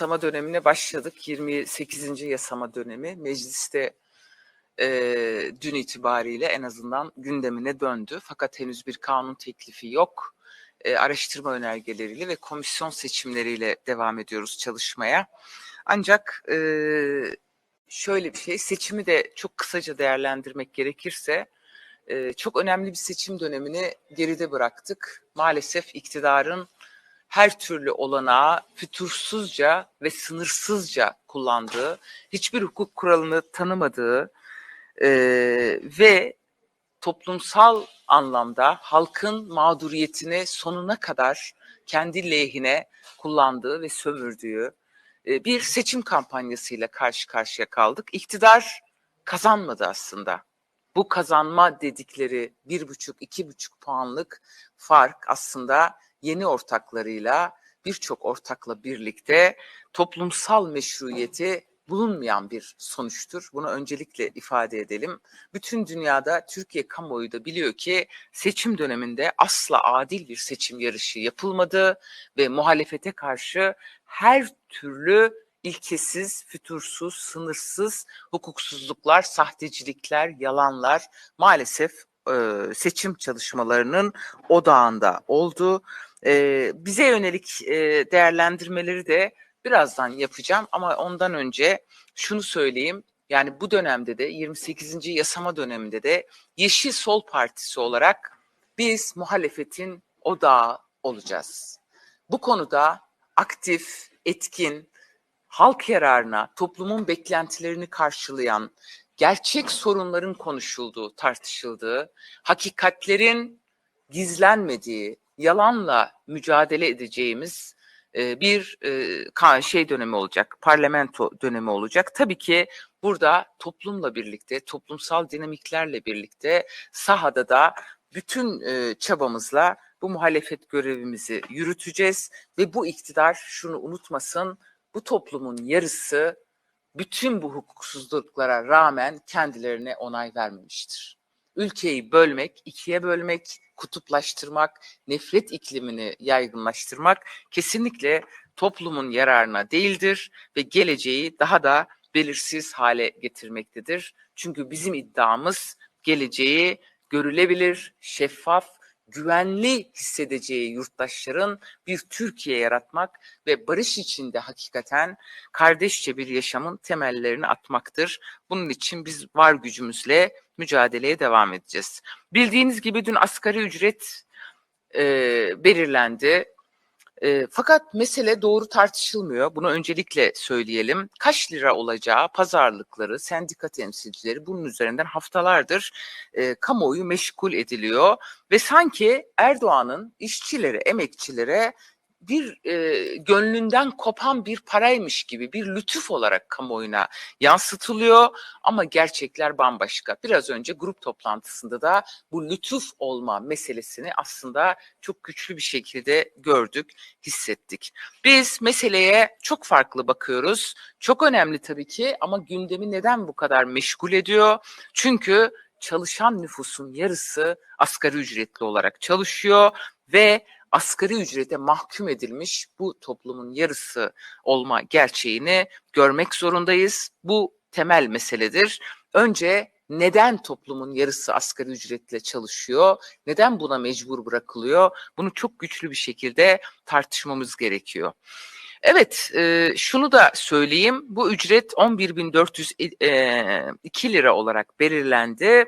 yasama dönemine başladık. 28. yasama dönemi. Mecliste e, dün itibariyle en azından gündemine döndü. Fakat henüz bir kanun teklifi yok. E, araştırma önergeleriyle ve komisyon seçimleriyle devam ediyoruz çalışmaya. Ancak e, şöyle bir şey, seçimi de çok kısaca değerlendirmek gerekirse e, çok önemli bir seçim dönemini geride bıraktık. Maalesef iktidarın her türlü olanağı fütursuzca ve sınırsızca kullandığı, hiçbir hukuk kuralını tanımadığı e, ve toplumsal anlamda halkın mağduriyetini sonuna kadar kendi lehine kullandığı ve sömürdüğü e, bir seçim kampanyasıyla karşı karşıya kaldık. İktidar kazanmadı aslında. Bu kazanma dedikleri bir buçuk, iki buçuk puanlık fark aslında yeni ortaklarıyla birçok ortakla birlikte toplumsal meşruiyeti bulunmayan bir sonuçtur. Bunu öncelikle ifade edelim. Bütün dünyada Türkiye kamuoyu da biliyor ki seçim döneminde asla adil bir seçim yarışı yapılmadı ve muhalefete karşı her türlü ilkesiz, fütursuz, sınırsız hukuksuzluklar, sahtecilikler, yalanlar maalesef e, seçim çalışmalarının odağında oldu. E, bize yönelik e, değerlendirmeleri de birazdan yapacağım ama ondan önce şunu söyleyeyim. Yani bu dönemde de 28. yasama döneminde de Yeşil Sol Partisi olarak biz muhalefetin odağı olacağız. Bu konuda aktif, etkin, halk yararına, toplumun beklentilerini karşılayan, gerçek sorunların konuşulduğu, tartışıldığı, hakikatlerin gizlenmediği, yalanla mücadele edeceğimiz bir şey dönemi olacak, parlamento dönemi olacak. Tabii ki burada toplumla birlikte, toplumsal dinamiklerle birlikte sahada da bütün çabamızla bu muhalefet görevimizi yürüteceğiz ve bu iktidar şunu unutmasın, bu toplumun yarısı bütün bu hukuksuzluklara rağmen kendilerine onay vermemiştir. Ülkeyi bölmek, ikiye bölmek, kutuplaştırmak, nefret iklimini yaygınlaştırmak kesinlikle toplumun yararına değildir ve geleceği daha da belirsiz hale getirmektedir. Çünkü bizim iddiamız geleceği görülebilir, şeffaf güvenli hissedeceği yurttaşların bir Türkiye yaratmak ve barış içinde hakikaten kardeşçe bir yaşamın temellerini atmaktır. Bunun için biz var gücümüzle mücadeleye devam edeceğiz. Bildiğiniz gibi dün asgari ücret e, belirlendi. E, fakat mesele doğru tartışılmıyor. Bunu öncelikle söyleyelim. Kaç lira olacağı pazarlıkları, sendika temsilcileri bunun üzerinden haftalardır e, kamuoyu meşgul ediliyor. Ve sanki Erdoğan'ın işçilere, emekçilere bir e, gönlünden kopan bir paraymış gibi bir lütuf olarak kamuoyuna yansıtılıyor ama gerçekler bambaşka. Biraz önce grup toplantısında da bu lütuf olma meselesini aslında çok güçlü bir şekilde gördük, hissettik. Biz meseleye çok farklı bakıyoruz. Çok önemli tabii ki ama gündemi neden bu kadar meşgul ediyor? Çünkü çalışan nüfusun yarısı asgari ücretli olarak çalışıyor ve asgari ücrete mahkum edilmiş bu toplumun yarısı olma gerçeğini görmek zorundayız. Bu temel meseledir. Önce neden toplumun yarısı asgari ücretle çalışıyor? Neden buna mecbur bırakılıyor? Bunu çok güçlü bir şekilde tartışmamız gerekiyor. Evet, e, şunu da söyleyeyim. Bu ücret 11.402 e, lira olarak belirlendi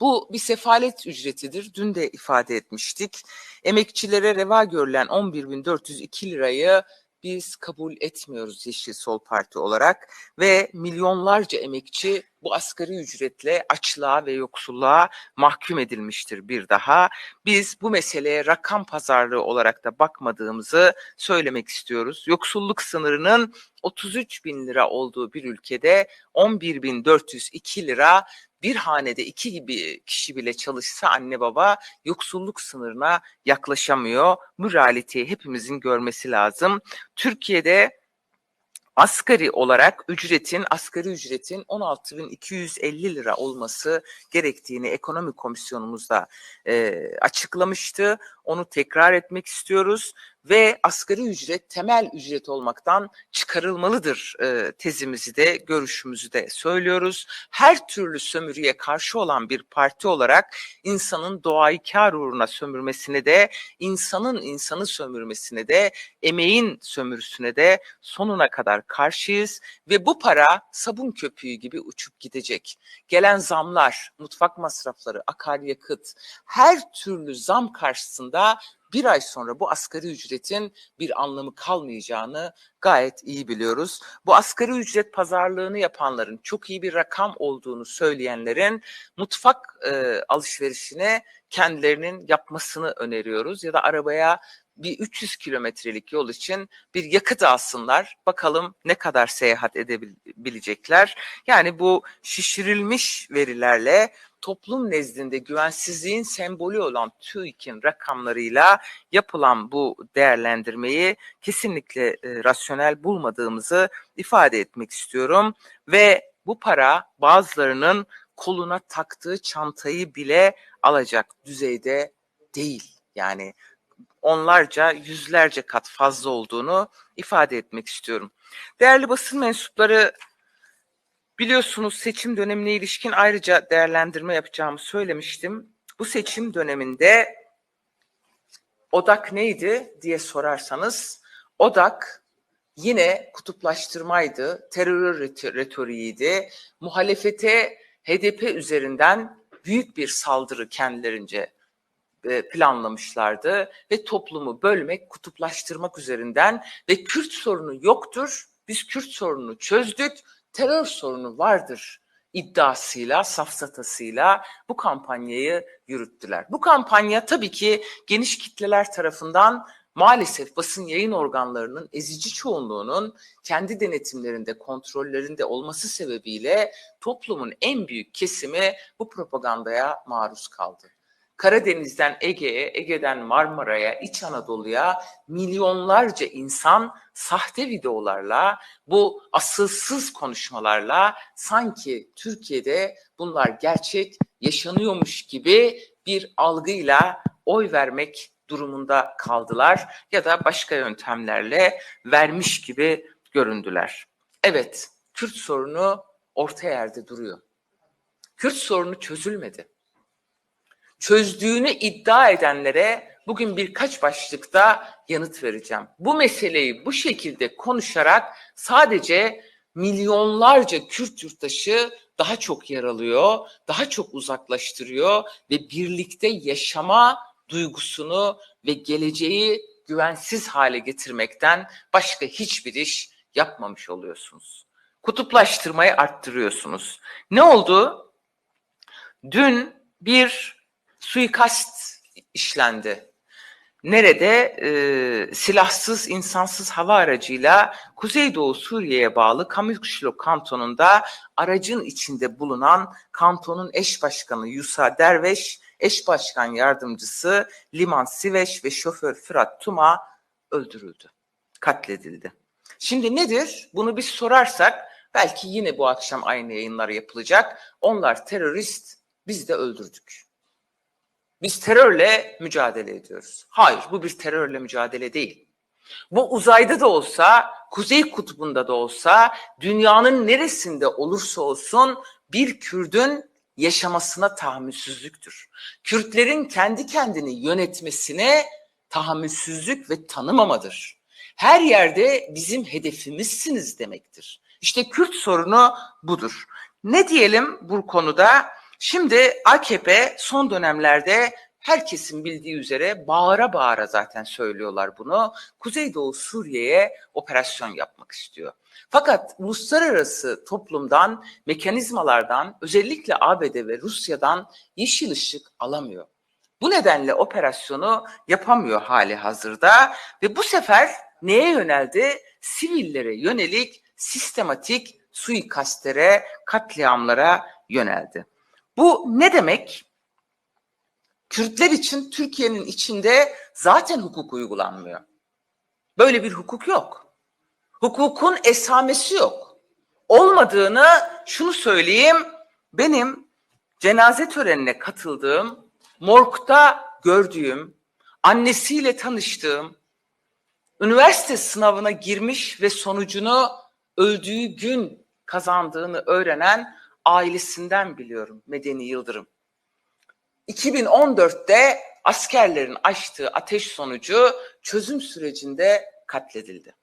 bu bir sefalet ücretidir. Dün de ifade etmiştik. Emekçilere reva görülen 11.402 lirayı biz kabul etmiyoruz Yeşil Sol Parti olarak ve milyonlarca emekçi bu asgari ücretle açlığa ve yoksulluğa mahkum edilmiştir bir daha. Biz bu meseleye rakam pazarlığı olarak da bakmadığımızı söylemek istiyoruz. Yoksulluk sınırının 33 bin lira olduğu bir ülkede 11.402 lira bir hanede iki gibi kişi bile çalışsa anne baba yoksulluk sınırına yaklaşamıyor. Bu realiteyi hepimizin görmesi lazım. Türkiye'de asgari olarak ücretin, asgari ücretin 16.250 lira olması gerektiğini ekonomi komisyonumuzda e, açıklamıştı. Onu tekrar etmek istiyoruz ve asgari ücret temel ücret olmaktan çıkarılmalıdır e, tezimizi de görüşümüzü de söylüyoruz. Her türlü sömürüye karşı olan bir parti olarak insanın doğayı kar uğruna sömürmesine de insanın insanı sömürmesine de emeğin sömürüsüne de sonuna kadar karşıyız ve bu para sabun köpüğü gibi uçup gidecek. Gelen zamlar, mutfak masrafları, akaryakıt her türlü zam karşısında bir ay sonra bu asgari ücretin bir anlamı kalmayacağını gayet iyi biliyoruz. Bu asgari ücret pazarlığını yapanların çok iyi bir rakam olduğunu söyleyenlerin mutfak e, alışverişine kendilerinin yapmasını öneriyoruz ya da arabaya bir 300 kilometrelik yol için bir yakıt alsınlar. Bakalım ne kadar seyahat edebilecekler. Yani bu şişirilmiş verilerle toplum nezdinde güvensizliğin sembolü olan TÜİK'in rakamlarıyla yapılan bu değerlendirmeyi kesinlikle e, rasyonel bulmadığımızı ifade etmek istiyorum ve bu para bazılarının koluna taktığı çantayı bile alacak düzeyde değil. Yani onlarca, yüzlerce kat fazla olduğunu ifade etmek istiyorum. Değerli basın mensupları biliyorsunuz seçim dönemine ilişkin ayrıca değerlendirme yapacağımı söylemiştim. Bu seçim döneminde odak neydi diye sorarsanız odak yine kutuplaştırmaydı, terör retoriğiydi, muhalefete HDP üzerinden büyük bir saldırı kendilerince e, planlamışlardı ve toplumu bölmek, kutuplaştırmak üzerinden ve Kürt sorunu yoktur, biz Kürt sorununu çözdük, terör sorunu vardır iddiasıyla, safsatasıyla bu kampanyayı yürüttüler. Bu kampanya tabii ki geniş kitleler tarafından maalesef basın yayın organlarının ezici çoğunluğunun kendi denetimlerinde, kontrollerinde olması sebebiyle toplumun en büyük kesimi bu propagandaya maruz kaldı. Karadeniz'den Ege'ye, Ege'den Marmara'ya, İç Anadolu'ya milyonlarca insan sahte videolarla, bu asılsız konuşmalarla sanki Türkiye'de bunlar gerçek yaşanıyormuş gibi bir algıyla oy vermek durumunda kaldılar ya da başka yöntemlerle vermiş gibi göründüler. Evet, Kürt sorunu orta yerde duruyor. Kürt sorunu çözülmedi çözdüğünü iddia edenlere bugün birkaç başlıkta yanıt vereceğim. Bu meseleyi bu şekilde konuşarak sadece milyonlarca Kürt yurttaşı daha çok yaralıyor, daha çok uzaklaştırıyor ve birlikte yaşama duygusunu ve geleceği güvensiz hale getirmekten başka hiçbir iş yapmamış oluyorsunuz. Kutuplaştırmayı arttırıyorsunuz. Ne oldu? Dün bir suikast işlendi. Nerede? E, silahsız, insansız hava aracıyla Kuzeydoğu Suriye'ye bağlı Kamyukşilo kantonunda aracın içinde bulunan kantonun eş başkanı Yusa Derveş, eş başkan yardımcısı Liman Siveş ve şoför Fırat Tuma öldürüldü, katledildi. Şimdi nedir? Bunu biz sorarsak belki yine bu akşam aynı yayınlar yapılacak. Onlar terörist, biz de öldürdük. Biz terörle mücadele ediyoruz. Hayır, bu bir terörle mücadele değil. Bu uzayda da olsa, kuzey kutbunda da olsa, dünyanın neresinde olursa olsun bir Kürdün yaşamasına tahammülsüzlüktür. Kürtlerin kendi kendini yönetmesine tahammülsüzlük ve tanımamadır. Her yerde bizim hedefimizsiniz demektir. İşte Kürt sorunu budur. Ne diyelim bu konuda? Şimdi AKP son dönemlerde herkesin bildiği üzere bağıra bağıra zaten söylüyorlar bunu. Kuzeydoğu Suriye'ye operasyon yapmak istiyor. Fakat uluslararası toplumdan, mekanizmalardan, özellikle ABD ve Rusya'dan yeşil ışık alamıyor. Bu nedenle operasyonu yapamıyor hali hazırda ve bu sefer neye yöneldi? Sivillere yönelik sistematik suikastlere, katliamlara yöneldi. Bu ne demek? Kürtler için Türkiye'nin içinde zaten hukuk uygulanmıyor. Böyle bir hukuk yok. Hukukun esamesi yok. Olmadığını şunu söyleyeyim. Benim cenaze törenine katıldığım, morgda gördüğüm, annesiyle tanıştığım üniversite sınavına girmiş ve sonucunu öldüğü gün kazandığını öğrenen ailesinden biliyorum Medeni Yıldırım. 2014'te askerlerin açtığı ateş sonucu çözüm sürecinde katledildi.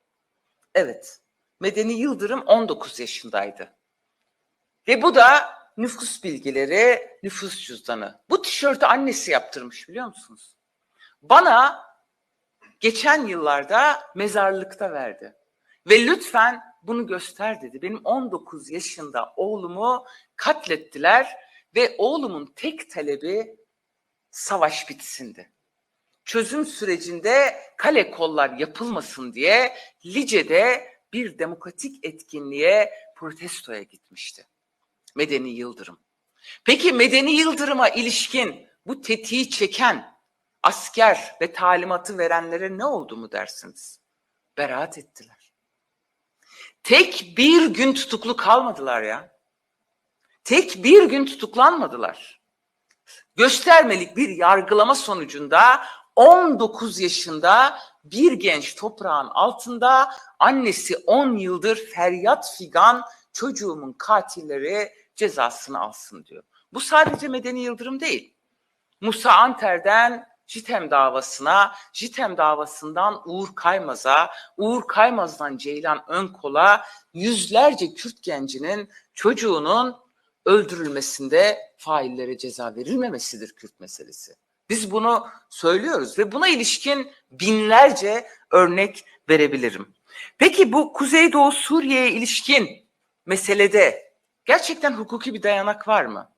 Evet, Medeni Yıldırım 19 yaşındaydı. Ve bu da nüfus bilgileri, nüfus cüzdanı. Bu tişörtü annesi yaptırmış biliyor musunuz? Bana geçen yıllarda mezarlıkta verdi. Ve lütfen bunu göster dedi. Benim 19 yaşında oğlumu katlettiler ve oğlumun tek talebi savaş bitsindi. Çözüm sürecinde kale kollar yapılmasın diye Lice'de bir demokratik etkinliğe protestoya gitmişti. Medeni Yıldırım. Peki Medeni Yıldırım'a ilişkin bu tetiği çeken asker ve talimatı verenlere ne oldu mu dersiniz? Beraat ettiler. Tek bir gün tutuklu kalmadılar ya. Tek bir gün tutuklanmadılar. Göstermelik bir yargılama sonucunda 19 yaşında bir genç toprağın altında annesi 10 yıldır feryat figan çocuğumun katilleri cezasını alsın diyor. Bu sadece Medeni Yıldırım değil. Musa Anter'den Jitem davasına, Jitem davasından Uğur Kaymaz'a, Uğur Kaymaz'dan Ceylan Önkol'a yüzlerce Kürt gencinin çocuğunun öldürülmesinde faillere ceza verilmemesidir Kürt meselesi. Biz bunu söylüyoruz ve buna ilişkin binlerce örnek verebilirim. Peki bu Kuzeydoğu Suriye'ye ilişkin meselede gerçekten hukuki bir dayanak var mı?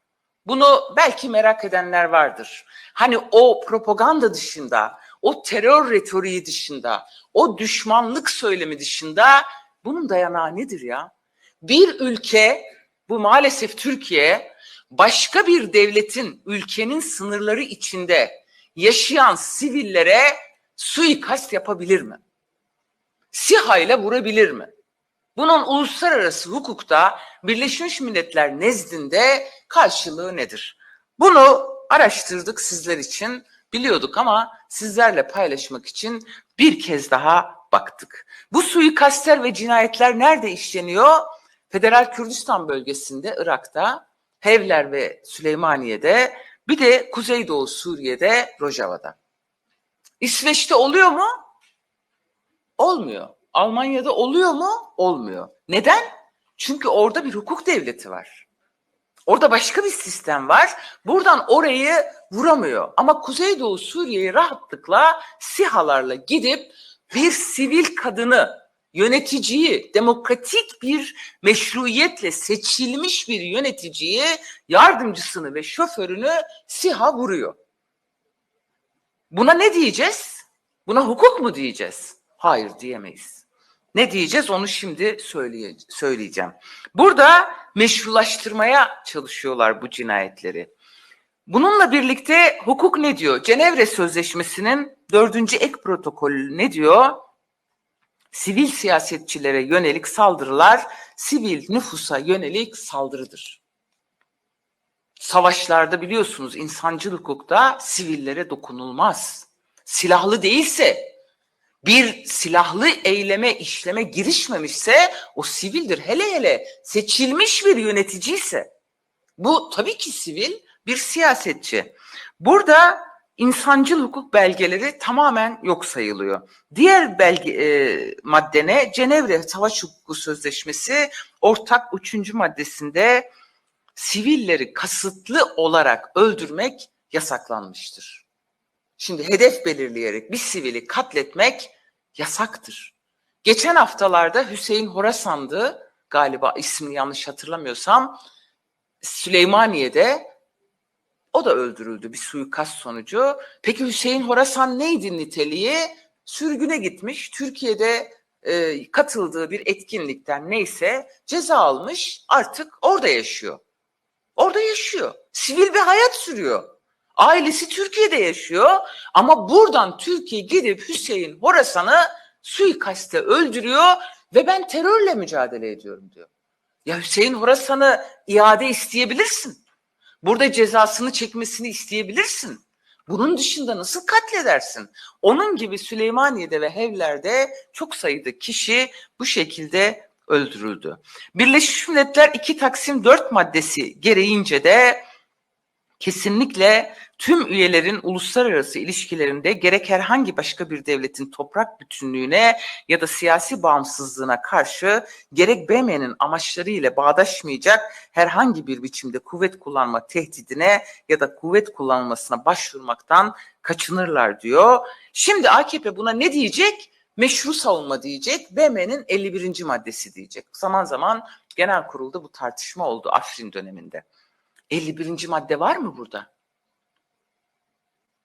Bunu belki merak edenler vardır. Hani o propaganda dışında, o terör retoriği dışında, o düşmanlık söylemi dışında bunun dayanağı nedir ya? Bir ülke, bu maalesef Türkiye, başka bir devletin, ülkenin sınırları içinde yaşayan sivillere suikast yapabilir mi? SİHA ile vurabilir mi? Bunun uluslararası hukukta Birleşmiş Milletler nezdinde karşılığı nedir? Bunu araştırdık sizler için, biliyorduk ama sizlerle paylaşmak için bir kez daha baktık. Bu suikastler ve cinayetler nerede işleniyor? Federal Kürdistan bölgesinde, Irak'ta, Hevler ve Süleymaniye'de, bir de Kuzeydoğu Suriye'de, Rojava'da. İsveç'te oluyor mu? Olmuyor. Almanya'da oluyor mu? Olmuyor. Neden? Çünkü orada bir hukuk devleti var. Orada başka bir sistem var. Buradan orayı vuramıyor. Ama Kuzeydoğu Suriye'yi rahatlıkla sihalarla gidip bir sivil kadını, yöneticiyi, demokratik bir meşruiyetle seçilmiş bir yöneticiyi, yardımcısını ve şoförünü siha vuruyor. Buna ne diyeceğiz? Buna hukuk mu diyeceğiz? Hayır diyemeyiz. Ne diyeceğiz onu şimdi söyleye, söyleyeceğim. Burada meşrulaştırmaya çalışıyorlar bu cinayetleri. Bununla birlikte hukuk ne diyor? Cenevre Sözleşmesi'nin dördüncü ek protokolü ne diyor? Sivil siyasetçilere yönelik saldırılar sivil nüfusa yönelik saldırıdır. Savaşlarda biliyorsunuz insancıl hukukta sivillere dokunulmaz. Silahlı değilse bir silahlı eyleme, işleme girişmemişse o sivildir. Hele hele seçilmiş bir yönetici ise bu tabii ki sivil bir siyasetçi. Burada insancıl hukuk belgeleri tamamen yok sayılıyor. Diğer belge e, maddene Cenevre Savaş Hukuku Sözleşmesi ortak üçüncü maddesinde sivilleri kasıtlı olarak öldürmek yasaklanmıştır. Şimdi hedef belirleyerek bir sivili katletmek yasaktır. Geçen haftalarda Hüseyin Horasan'dı galiba ismini yanlış hatırlamıyorsam Süleymaniye'de o da öldürüldü bir suikast sonucu. Peki Hüseyin Horasan neydi niteliği? Sürgüne gitmiş. Türkiye'de e, katıldığı bir etkinlikten neyse ceza almış artık orada yaşıyor. Orada yaşıyor. Sivil bir hayat sürüyor. Ailesi Türkiye'de yaşıyor ama buradan Türkiye gidip Hüseyin Horasan'ı suikaste öldürüyor ve ben terörle mücadele ediyorum diyor. Ya Hüseyin Horasan'ı iade isteyebilirsin. Burada cezasını çekmesini isteyebilirsin. Bunun dışında nasıl katledersin? Onun gibi Süleymaniye'de ve Hevler'de çok sayıda kişi bu şekilde öldürüldü. Birleşmiş Milletler 2 Taksim 4 maddesi gereğince de kesinlikle tüm üyelerin uluslararası ilişkilerinde gerek herhangi başka bir devletin toprak bütünlüğüne ya da siyasi bağımsızlığına karşı gerek BM'nin amaçları ile bağdaşmayacak herhangi bir biçimde kuvvet kullanma tehdidine ya da kuvvet kullanılmasına başvurmaktan kaçınırlar diyor. Şimdi AKP buna ne diyecek? Meşru savunma diyecek. BM'nin 51. maddesi diyecek. Zaman zaman genel kurulda bu tartışma oldu Afrin döneminde. 51. madde var mı burada?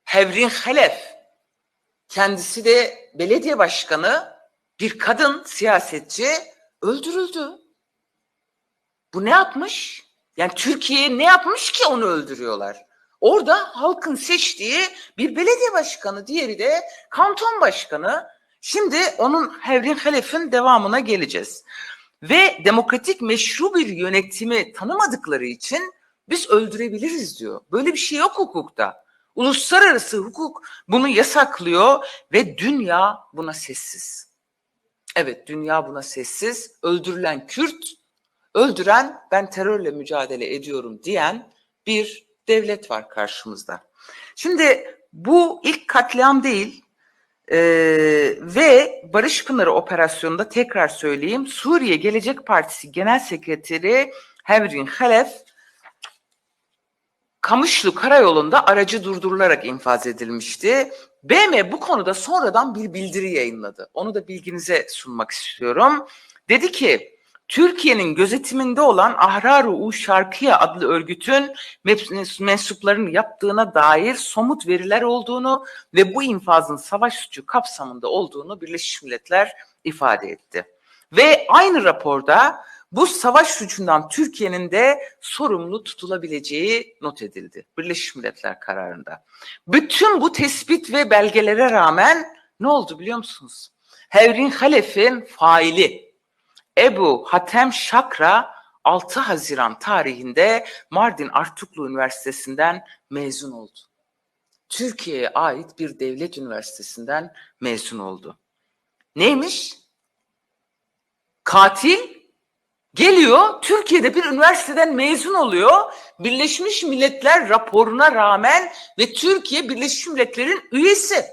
Hevrin Halef kendisi de belediye başkanı bir kadın siyasetçi öldürüldü. Bu ne yapmış? Yani Türkiye ne yapmış ki onu öldürüyorlar? Orada halkın seçtiği bir belediye başkanı, diğeri de kanton başkanı. Şimdi onun Hevrin Halef'in devamına geleceğiz. Ve demokratik meşru bir yönetimi tanımadıkları için biz öldürebiliriz diyor. Böyle bir şey yok hukukta. Uluslararası hukuk bunu yasaklıyor ve dünya buna sessiz. Evet dünya buna sessiz. Öldürülen Kürt, öldüren ben terörle mücadele ediyorum diyen bir devlet var karşımızda. Şimdi bu ilk katliam değil ee, ve Barış Pınarı operasyonunda tekrar söyleyeyim Suriye Gelecek Partisi Genel Sekreteri Hevrin Halef Kamışlı Karayolu'nda aracı durdurularak infaz edilmişti. BM bu konuda sonradan bir bildiri yayınladı. Onu da bilginize sunmak istiyorum. Dedi ki Türkiye'nin gözetiminde olan Ahrar-ı Şarkiye adlı örgütün mensuplarının yaptığına dair somut veriler olduğunu ve bu infazın savaş suçu kapsamında olduğunu Birleşmiş Milletler ifade etti. Ve aynı raporda bu savaş suçundan Türkiye'nin de sorumlu tutulabileceği not edildi Birleşmiş Milletler kararında. Bütün bu tespit ve belgelere rağmen ne oldu biliyor musunuz? Hevrin Halef'in faili Ebu Hatem Şakra 6 Haziran tarihinde Mardin Artuklu Üniversitesi'nden mezun oldu. Türkiye'ye ait bir devlet üniversitesinden mezun oldu. Neymiş? Katil Geliyor Türkiye'de bir üniversiteden mezun oluyor. Birleşmiş Milletler raporuna rağmen ve Türkiye Birleşmiş Milletler'in üyesi.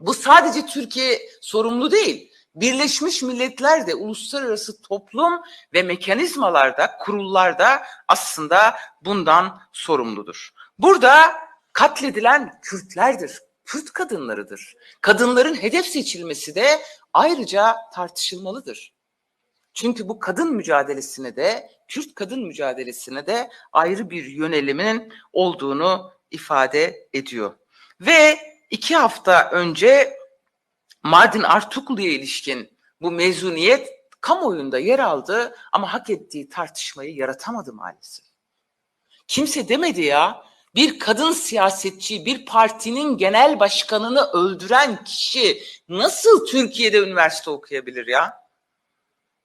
Bu sadece Türkiye sorumlu değil. Birleşmiş Milletler de uluslararası toplum ve mekanizmalarda, kurullarda aslında bundan sorumludur. Burada katledilen Kürtlerdir, Kürt kadınlarıdır. Kadınların hedef seçilmesi de ayrıca tartışılmalıdır. Çünkü bu kadın mücadelesine de, Kürt kadın mücadelesine de ayrı bir yönelimin olduğunu ifade ediyor. Ve iki hafta önce Mardin Artuklu'ya ilişkin bu mezuniyet kamuoyunda yer aldı ama hak ettiği tartışmayı yaratamadı maalesef. Kimse demedi ya bir kadın siyasetçi, bir partinin genel başkanını öldüren kişi nasıl Türkiye'de üniversite okuyabilir ya?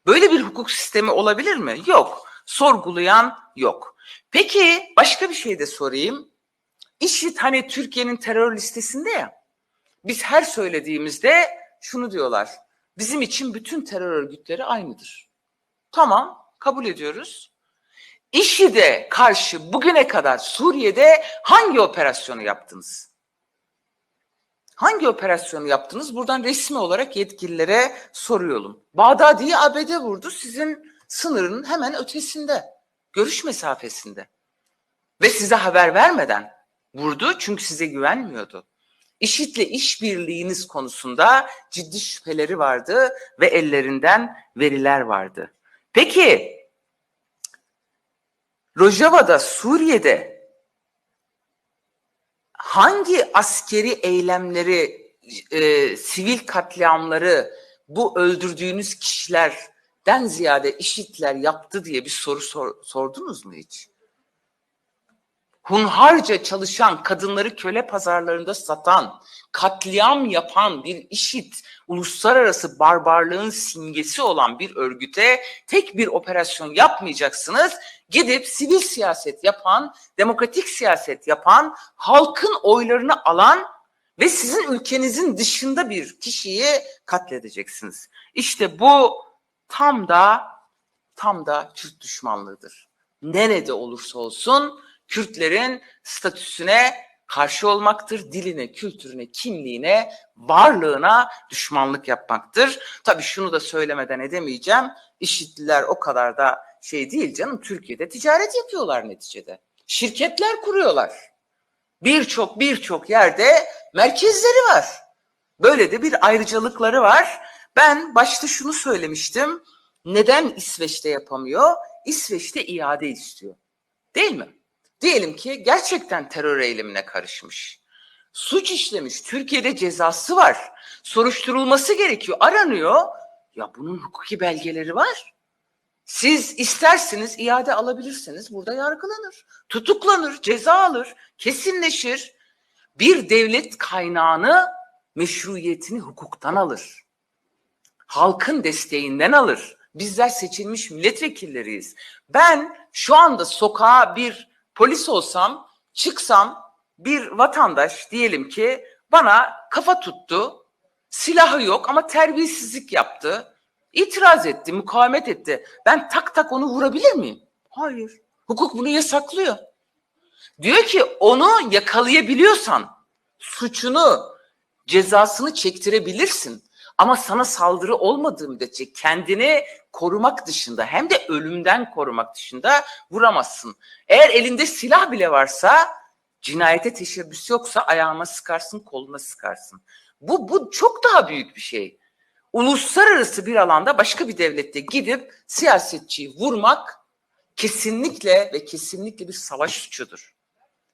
Böyle bir hukuk sistemi olabilir mi? Yok. Sorgulayan yok. Peki başka bir şey de sorayım. İşit hani Türkiye'nin terör listesinde ya. Biz her söylediğimizde şunu diyorlar. Bizim için bütün terör örgütleri aynıdır. Tamam kabul ediyoruz. İŞİD'e karşı bugüne kadar Suriye'de hangi operasyonu yaptınız? Hangi operasyonu yaptınız? Buradan resmi olarak yetkililere soruyorum. Bağdadi'yi ABD vurdu sizin sınırın hemen ötesinde. Görüş mesafesinde. Ve size haber vermeden vurdu çünkü size güvenmiyordu. IŞİD'le işbirliğiniz konusunda ciddi şüpheleri vardı ve ellerinden veriler vardı. Peki Rojava'da Suriye'de hangi askeri eylemleri, e, sivil katliamları bu öldürdüğünüz kişilerden ziyade işitler yaptı diye bir soru sor, sordunuz mu hiç? Hunharca çalışan, kadınları köle pazarlarında satan, katliam yapan bir işit, uluslararası barbarlığın simgesi olan bir örgüte tek bir operasyon yapmayacaksınız. Gidip sivil siyaset yapan, demokratik siyaset yapan, halkın oylarını alan ve sizin ülkenizin dışında bir kişiyi katledeceksiniz. İşte bu tam da tam da Kürt düşmanlığıdır. Nerede olursa olsun Kürtlerin statüsüne karşı olmaktır. Diline, kültürüne, kimliğine, varlığına düşmanlık yapmaktır. Tabii şunu da söylemeden edemeyeceğim. İşitliler o kadar da şey değil canım. Türkiye'de ticaret yapıyorlar neticede. Şirketler kuruyorlar. Birçok birçok yerde merkezleri var. Böyle de bir ayrıcalıkları var. Ben başta şunu söylemiştim. Neden İsveç'te yapamıyor? İsveç'te iade istiyor. Değil mi? Diyelim ki gerçekten terör eylemine karışmış. Suç işlemiş. Türkiye'de cezası var. Soruşturulması gerekiyor. Aranıyor. Ya bunun hukuki belgeleri var. Siz isterseniz iade alabilirsiniz. Burada yargılanır. Tutuklanır, ceza alır, kesinleşir. Bir devlet kaynağını meşruiyetini hukuktan alır. Halkın desteğinden alır. Bizler seçilmiş milletvekilleriyiz. Ben şu anda sokağa bir polis olsam, çıksam bir vatandaş diyelim ki bana kafa tuttu. Silahı yok ama terbiyesizlik yaptı. İtiraz etti, mukavemet etti. Ben tak tak onu vurabilir miyim? Hayır. Hukuk bunu yasaklıyor. Diyor ki onu yakalayabiliyorsan suçunu, cezasını çektirebilirsin. Ama sana saldırı olmadığı müddetçe kendini korumak dışında hem de ölümden korumak dışında vuramazsın. Eğer elinde silah bile varsa cinayete teşebbüs yoksa ayağına sıkarsın, koluna sıkarsın. Bu, bu çok daha büyük bir şey. Uluslararası bir alanda başka bir devlette gidip siyasetçiyi vurmak kesinlikle ve kesinlikle bir savaş suçudur.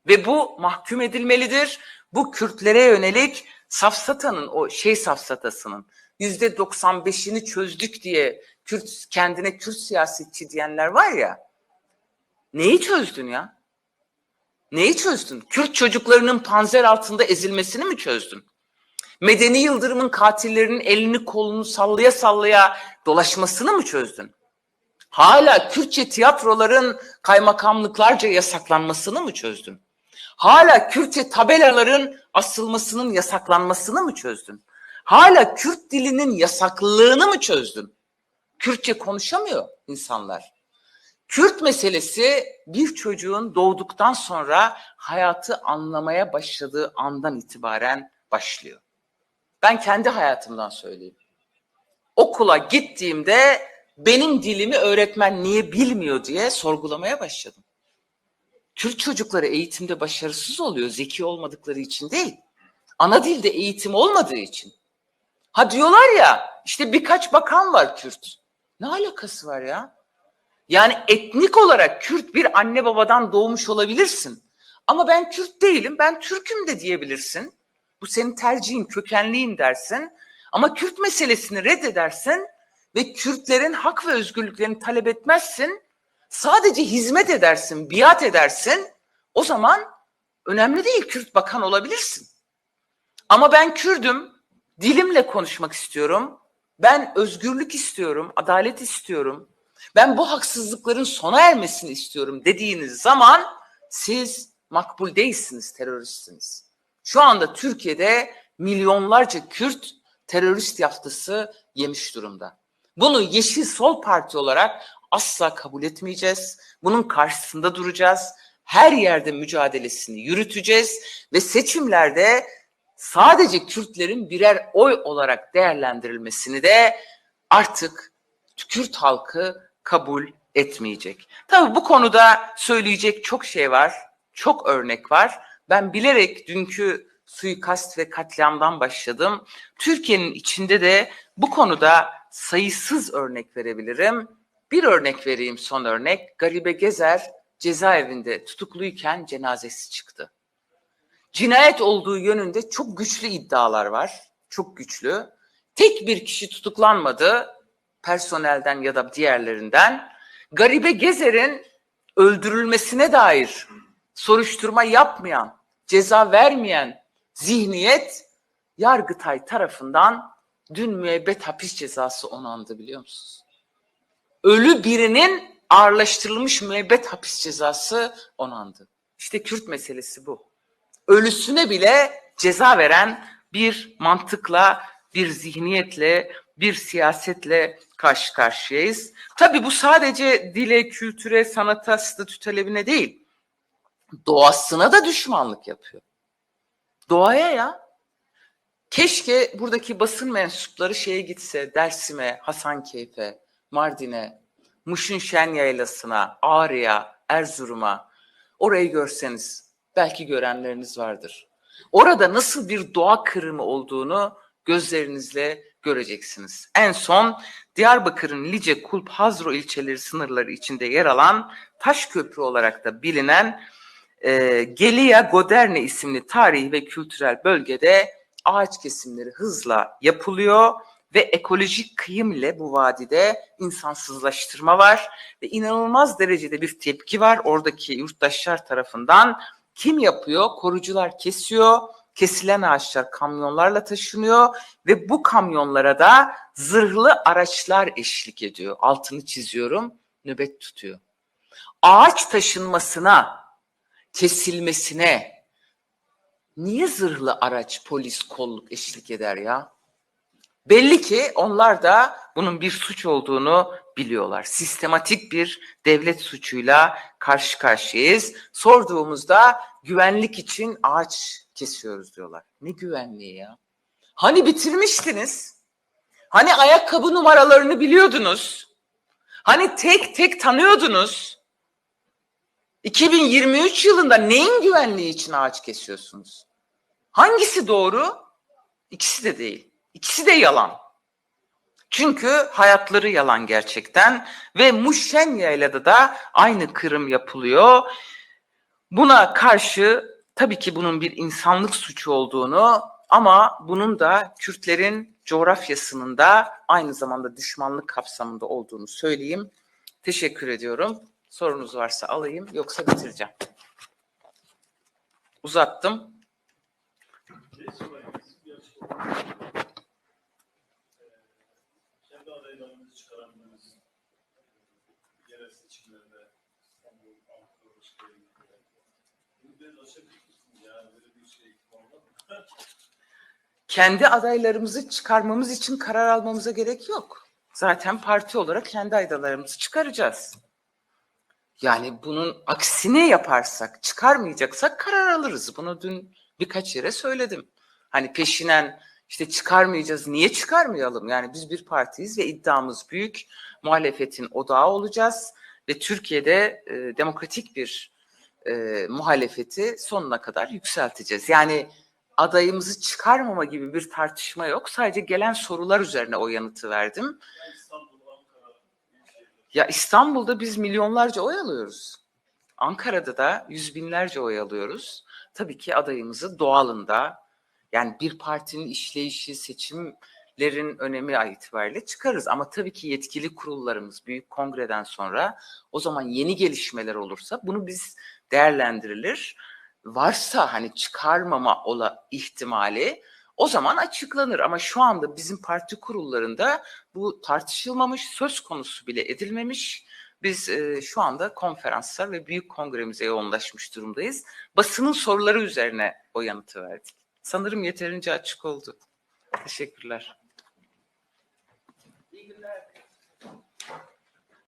Ve bu mahkum edilmelidir. Bu Kürtlere yönelik safsatanın o şey safsatasının yüzde 95'ini çözdük diye Kürt kendine Kürt siyasetçi diyenler var ya. Neyi çözdün ya? Neyi çözdün? Kürt çocuklarının panzer altında ezilmesini mi çözdün? Medeni Yıldırım'ın katillerinin elini kolunu sallaya sallaya dolaşmasını mı çözdün? Hala Kürtçe tiyatroların kaymakamlıklarca yasaklanmasını mı çözdün? Hala Kürtçe tabelaların asılmasının yasaklanmasını mı çözdün? Hala Kürt dilinin yasaklılığını mı çözdün? Kürtçe konuşamıyor insanlar. Kürt meselesi bir çocuğun doğduktan sonra hayatı anlamaya başladığı andan itibaren başlıyor. Ben kendi hayatımdan söyleyeyim. Okula gittiğimde benim dilimi öğretmen niye bilmiyor diye sorgulamaya başladım. Türk çocukları eğitimde başarısız oluyor zeki olmadıkları için değil. Ana dilde eğitim olmadığı için. Ha diyorlar ya işte birkaç bakan var Kürt. Ne alakası var ya? Yani etnik olarak Kürt bir anne babadan doğmuş olabilirsin. Ama ben Kürt değilim, ben Türk'üm de diyebilirsin. Bu senin tercihin, kökenliğin dersin. Ama Kürt meselesini reddedersin ve Kürtlerin hak ve özgürlüklerini talep etmezsin. Sadece hizmet edersin, biat edersin. O zaman önemli değil Kürt bakan olabilirsin. Ama ben Kürdüm, dilimle konuşmak istiyorum. Ben özgürlük istiyorum, adalet istiyorum. Ben bu haksızlıkların sona ermesini istiyorum dediğiniz zaman siz makbul değilsiniz, teröristsiniz. Şu anda Türkiye'de milyonlarca Kürt terörist yaftası yemiş durumda. Bunu Yeşil Sol Parti olarak asla kabul etmeyeceğiz. Bunun karşısında duracağız. Her yerde mücadelesini yürüteceğiz ve seçimlerde sadece Kürtlerin birer oy olarak değerlendirilmesini de artık Kürt halkı kabul etmeyecek. Tabii bu konuda söyleyecek çok şey var, çok örnek var. Ben bilerek dünkü suikast ve katliamdan başladım. Türkiye'nin içinde de bu konuda sayısız örnek verebilirim. Bir örnek vereyim son örnek. Garibe Gezer cezaevinde tutukluyken cenazesi çıktı. Cinayet olduğu yönünde çok güçlü iddialar var. Çok güçlü. Tek bir kişi tutuklanmadı personelden ya da diğerlerinden. Garibe Gezer'in öldürülmesine dair soruşturma yapmayan, ceza vermeyen zihniyet Yargıtay tarafından dün müebbet hapis cezası onandı biliyor musunuz? Ölü birinin ağırlaştırılmış müebbet hapis cezası onandı. İşte Kürt meselesi bu. Ölüsüne bile ceza veren bir mantıkla, bir zihniyetle, bir siyasetle karşı karşıyayız. Tabii bu sadece dile, kültüre, sanata, statü talebine değil, doğasına da düşmanlık yapıyor. Doğaya ya. Keşke buradaki basın mensupları şeye gitse, Dersim'e, Hasankeyf'e, Mardin'e, Muş'un Şen Yaylası'na, Ağrı'ya, Erzurum'a, orayı görseniz belki görenleriniz vardır. Orada nasıl bir doğa kırımı olduğunu gözlerinizle göreceksiniz. En son Diyarbakır'ın Lice, Kulp, Hazro ilçeleri sınırları içinde yer alan Taşköprü olarak da bilinen e, Gelia Goderne isimli tarihi ve kültürel bölgede ağaç kesimleri hızla yapılıyor ve ekolojik kıyım ile bu vadide insansızlaştırma var ve inanılmaz derecede bir tepki var oradaki yurttaşlar tarafından. Kim yapıyor? Korucular kesiyor. Kesilen ağaçlar kamyonlarla taşınıyor ve bu kamyonlara da zırhlı araçlar eşlik ediyor. Altını çiziyorum. Nöbet tutuyor. Ağaç taşınmasına, kesilmesine niye zırhlı araç, polis, kolluk eşlik eder ya? Belli ki onlar da bunun bir suç olduğunu biliyorlar. Sistematik bir devlet suçuyla karşı karşıyayız. Sorduğumuzda güvenlik için ağaç kesiyoruz diyorlar. Ne güvenliği ya? Hani bitirmiştiniz? Hani ayakkabı numaralarını biliyordunuz? Hani tek tek tanıyordunuz? 2023 yılında neyin güvenliği için ağaç kesiyorsunuz? Hangisi doğru? İkisi de değil. İkisi de yalan. Çünkü hayatları yalan gerçekten ve Muşen Yayla'da da aynı kırım yapılıyor. Buna karşı tabii ki bunun bir insanlık suçu olduğunu ama bunun da Kürtlerin coğrafyasının da aynı zamanda düşmanlık kapsamında olduğunu söyleyeyim. Teşekkür ediyorum. Sorunuz varsa alayım yoksa bitireceğim. Uzattım. kendi adaylarımızı çıkarandığımız yerel seçimlerde İstanbul, Ankara, Başkent'de bunu biraz açabilir misiniz? Yani böyle bir şey olmalı mı? Kendi adaylarımızı çıkarmamız için karar almamıza gerek yok. Zaten parti olarak kendi adaylarımızı çıkaracağız. Yani bunun aksine yaparsak, çıkarmayacaksak karar alırız. Bunu dün birkaç yere söyledim. Hani peşinen işte çıkarmayacağız, niye çıkarmayalım? Yani biz bir partiyiz ve iddiamız büyük. Muhalefetin odağı olacağız ve Türkiye'de e, demokratik bir e, muhalefeti sonuna kadar yükselteceğiz. Yani adayımızı çıkarmama gibi bir tartışma yok. Sadece gelen sorular üzerine o yanıtı verdim. Ya İstanbul'da biz milyonlarca oy alıyoruz. Ankara'da da yüz binlerce oy alıyoruz. Tabii ki adayımızı doğalında yani bir partinin işleyişi, seçimlerin önemi itibariyle çıkarız. Ama tabii ki yetkili kurullarımız büyük kongreden sonra o zaman yeni gelişmeler olursa bunu biz değerlendirilir. Varsa hani çıkarmama ola ihtimali o zaman açıklanır. Ama şu anda bizim parti kurullarında bu tartışılmamış, söz konusu bile edilmemiş. Biz e, şu anda konferanslar ve büyük kongremize yoğunlaşmış durumdayız. Basının soruları üzerine o yanıtı verdik. Sanırım yeterince açık oldu. Teşekkürler.